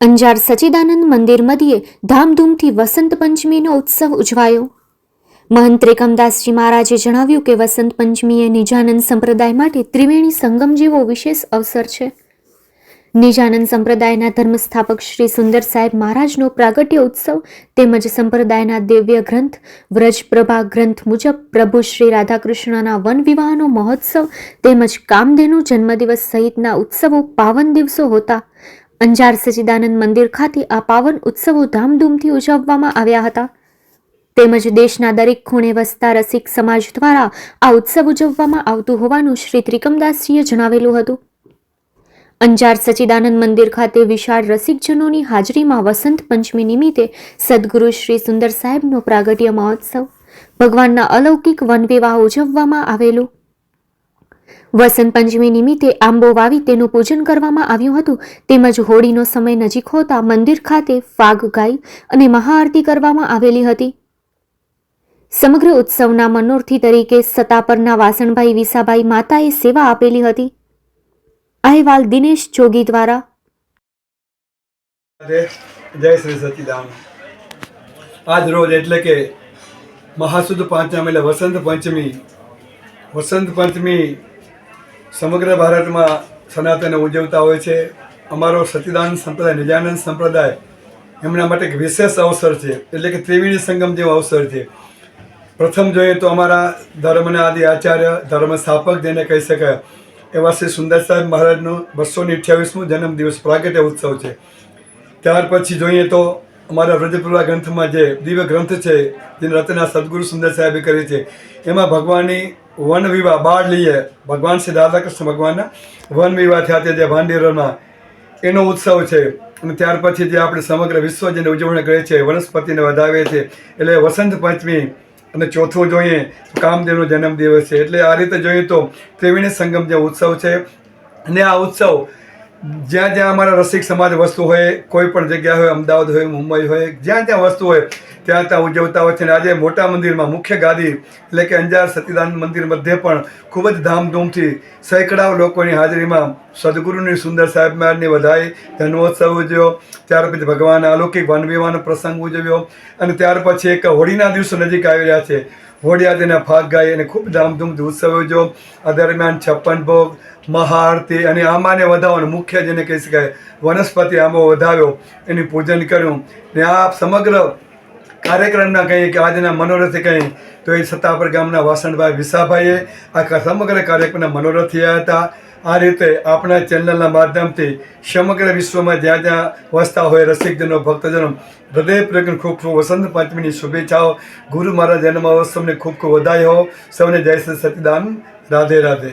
અંજાર સચિદાનંદ મંદિર મધ્યે ધામધૂમથી વસંત પંચમીનો ઉત્સવ ઉજવાયો. મહંત ત્રિકમદાસજી મહારાજે જણાવ્યું કે વસંત પંચમી એ નિજાનંદ સંપ્રદાય માટે ત્રિવેણી સંગમ જેવો વિશેષ અવસર છે. નિજાનંદ સંપ્રદાયના ધર્મસ્થાપક શ્રી સુંદર સાહેબ મહારાજનો પ્રાગટ્ય ઉત્સવ તેમજ સંપ્રદાયના દિવ્ય ગ્રંથ, વ્રજપ્રભા ગ્રંથ મુજબ પ્રભુ શ્રી રાધાકૃષ્ણના વન વિવાહનો મહોત્સવ તેમજ કામધેનુ જન્મદિવસ સહિતના ઉત્સવો પાવન દિવસો હોતા અંજાર સચિદાનંદ મંદિર ખાતે આ પાવન ઉત્સવો ધામધૂમથી ઉજવવામાં આવ્યા હતા. તેમજ દેશના દરેક ખૂણે વસતા રસિક સમાજ દ્વારા આ ઉત્સવ ઉજવવામાં આવતું હોવાનું શ્રી ત્રિકમદાસજીએ જણાવેલું હતું. અંજાર સચિદાનંદ મંદિર ખાતે વિશાળ રસિકજનોની હાજરીમાં વસંત પંચમી નિમિત્તે સદગુરુ શ્રી સુંદર સાહેબનો પ્રાગટ્ય મહોત્સવ, ભગવાનના અલૌકિક વનવિવાહ ઉજવવામાં આવેલું. વસંત પંચમી નિમિત્તે આંબો વાવી તેનું પૂજન કરવામાં આવ્યું હતું. તેમજ હોળીનો સમય નજીક હોતા મંદિર ખાતે ફાગ ગાઈ અને મહાઆરતી કરવામાં આવેલી હતી. સમગ્ર ઉત્સવના મનોરથી તરીકે સતાપરના વાસણભાઈ વિસાભાઈ માતાએ સેવા આપેલી હતી. અહેવાલ દિનેશ જોગી દ્વારા. જય શ્રી સચિદાન આજ રોજ એટલે કે મહાસુદ પાંચમ એટલે વસંત પંચમી. વસંત પંચમી સમગ્ર ભારતમાં સનાતન ઉજવતા હોય છે. અમારો સચિદાનંદ સંપ્રદાય, નિજાનંદ સંપ્રદાય એમના માટે એક વિશેષ અવસર છે. એટલે કે ત્રિવેણી સંગમ જેવો અવસર છે. પ્રથમ જોઈએ તો અમારા ધર્મના આદિ આચાર્ય, ધર્મ સ્થાપક જેને કહી શકાય, એવા શ્રી સુંદર સાહેબ મહારાજનો બસો ને અઠ્યાવીસમો જન્મદિવસ પ્રાગટ્ય ઉત્સવ છે. ત્યાર પછી જોઈએ તો અમારા વ્રજપુરા ગ્રંથમાં જે દિવ્ય ગ્રંથ છે, જેની રચના સદગુરુ સુંદર સાહેબે કરી છે, એમાં ભગવાનની વન વિવાહ બાળ લઈએ. ભગવાન શ્રી રાધાકૃષ્ણ ભગવાનના વન વિવાહ થયા તે જે ભાંડીરોમાં એનો ઉત્સવ છે. અને ત્યાર પછી જે આપણે સમગ્ર વિશ્વ જેને ઉજવણી કરે છે, વનસ્પતિને વધાવે છે, એટલે વસંત પંચમી અને ચોથું જોઈએ કામદેવનો જન્મદિવસ છે. એટલે આ રીતે જોઈએ તો ત્રિવેણી સંગમ જે ઉત્સવ છે, અને આ ઉત્સવ જ્યાં જ્યાં અમારા રસિક સમાજ વસ્તુ હોય, કોઈ પણ જગ્યા હોય, અમદાવાદ હોય, મુંબઈ હોય, જ્યાં જ્યાં વસ્તુ હોય ત્યાં ત્યાં ઉજવતા હોય છે અને આજે મોટા મંદિરમાં મુખ્ય ગાદી એટલે કે અંજાર સતીદાન મંદિર મધ્યે પણ ખૂબ જ ધામધૂમથી સેંકડાઓ લોકોની હાજરીમાં સદગુરુની સુંદર સાહેબ મહારાજની વધાઈ જન્મોત્સવ ઉજવ્યો, ત્યાર પછી ભગવાન અલૌકિક વન વિવાહનો પ્રસંગ ઉજવ્યો અને ત્યાર પછી એક હોળીના દિવસો નજીક આવી રહ્યા છે. હોળી આદિના ફાગ ગાઈ અને ખૂબ ધામધૂમથી ઉત્સવ ઉજવ્યો. આ દરમિયાન છપ્પન ભોગ, મહાઆરતી અને આંબાને વધાવવાનું મુખ્ય જેને કહી શકાય વનસ્પતિ આંબો વધાવ્યો. એનું પૂજન કર્યું ને આ સમગ્ર કાર્યક્રમના કહીએ કે આજના મનોરથી કહીએ તો એ સત્તાપર ગામના વાસણભાઈ વિસાભાઈએ આખા સમગ્ર કાર્યક્રમના મનોરથી થયા હતા. આ રીતે આપણા ચેનલના માધ્યમથી સમગ્ર વિશ્વમાં જ્યાં જ્યાં વસતા હોય રસિકજનો, ભક્તજનો હૃદયપૂર્વક ખૂબ ખૂબ વસંત પંચમીની શુભેચ્છાઓ. ગુરુ મહારાજ જન્મ ખૂબ ખૂબ વધાઈ હો સૌને જય શ્રી સચિદાન. રાધે રાધે.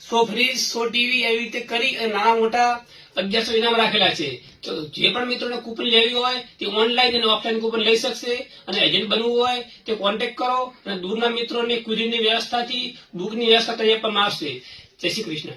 સો ફ્રીજ સો ટીવી એવી રીતે કરી અને નાના મોટા અગિયારસો ઇનામ રાખેલા છે. તો જે પણ મિત્રોને કૂપન લેવી હોય તે ઓનલાઈન અને ઓફલાઈન કૂપન લઈ શકશે અને એજન્ટ બનવું હોય તે કોન્ટેક્ટ કરો અને દૂરના મિત્રોને કુરિયરની વ્યવસ્થાથી બુકની વ્યવસ્થા કરી આપવામાં આવશે જય શ્રી કૃષ્ણ.